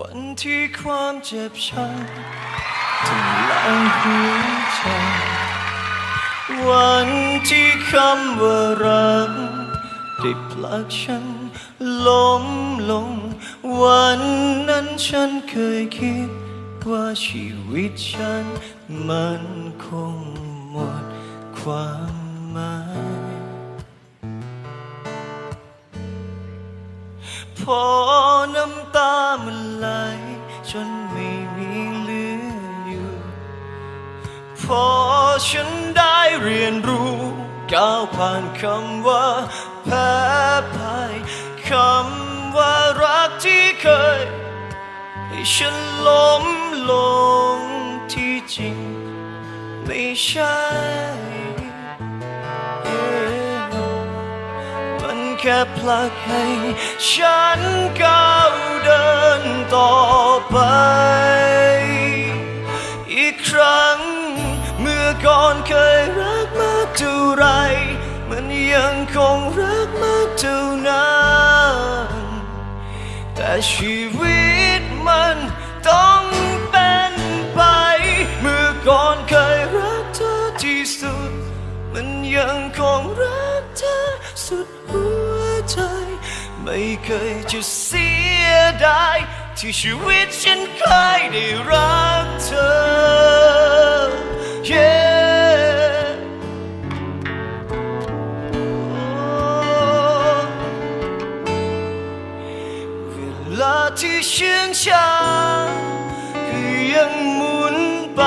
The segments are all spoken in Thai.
วันที่ความเจ็บช้ำทำลายหัวใจวันที่คำว่ารักได้ผลักฉันล้มลง วันนั้นฉันเคยคิด ว่าชีวิตฉัน มันคงหมดความหมายพอน้ำตามัน นไม่มีเหลืออยู่ พอฉันได้เรียนรู้ก้าวผ่านคำว่าแพ้พ่ายคำว่ารักที่เคย ให้ฉันล้มลงที่จริง ไม่ใช่ ค่ผลักให้ฉันก้าวเดินต่อไป อีกครั้งเมื่อก่อนเคยรักมากเท่าไร มันยังคงรักมากเท่านั้นแต่ชีวิตมันต้อง ไม่เคยจะเสียดายที่ชีวิตฉันเคยได้รักเธอ Yeah เวลาที่เชื่องช้าคือยังหมุนไป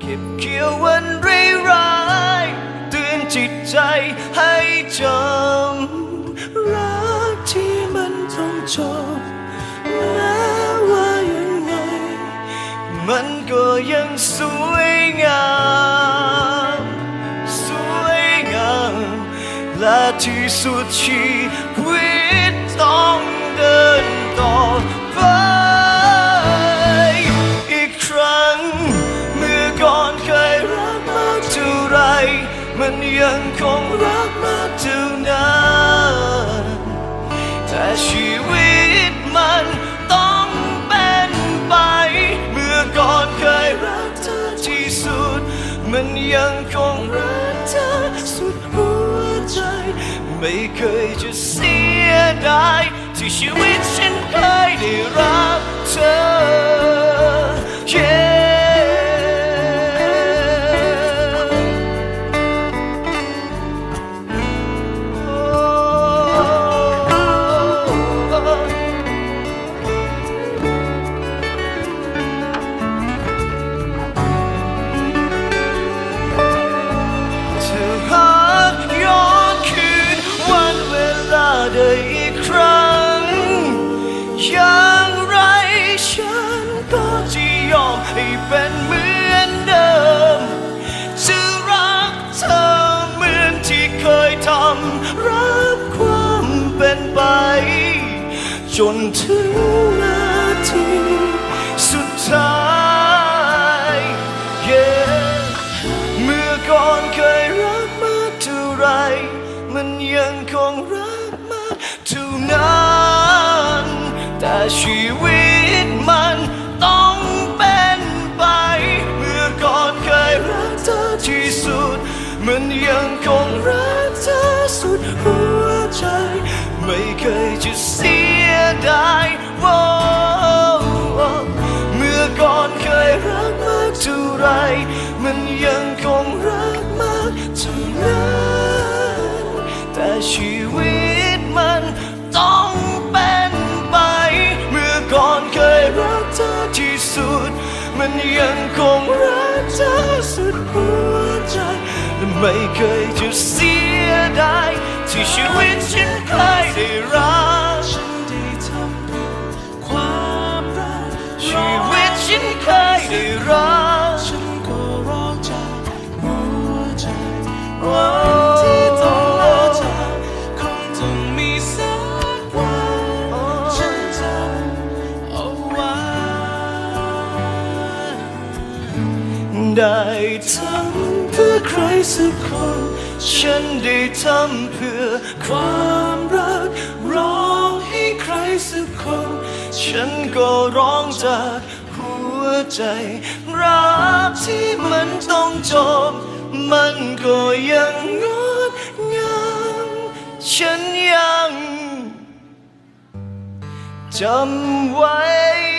เก็บเกี่ยววันร้ายๆเตือนจิตใจ จบแม้ว่ายังไง มันก็ยังสวยงาม สวยงาม และที่สุดชีวิตต้องเดินต่อไป อีกครั้ง เมื่อก่อนเคยรักมากเท่าไร มันยังคงรักมากเท่านั้น แต่ชีวิตมันต้องเป็นไป เมื่อก่อนเคยรักเธอที่สุด มันยังคงรักเธอสุดหัวใจ ไม่เคยจะเสียดายที่ชีวิตฉันเคยได้รักเธอ จนถึงนาทีสุดท้าย Yeah เมื่อก่อนเคยรักมากเท่าไร มันยังคงรักมากเท่านั้นแต่ชีวิตมันต้องเป็นไป เมื่อก่อนเคยรักเธอที่สุด มันยังคงรักเธอสุดหัวใจ ไม่เคยจะเสีย ดายโอ้เมื่อก่อนเคยรักมากเท่าไร มันยังคงรักมากเท่านั้นแต่ชีวิตมันต้องเป็นไป เมื่อก่อนเคยรักเธอที่สุด มันยังคงรักเธอสุดหัวใจและไม่เคยจะเสียดายที่ชีวิตฉันเคยได้รัก ได้ทำเพื่อใครสักคน ฉันได้ทำเพื่อความรัก ร้องให้ใครสักคน ฉันก็ร้องจากหัวใจ รักที่มันต้องจบ มันก็ยังงดงามฉันยังจำไว้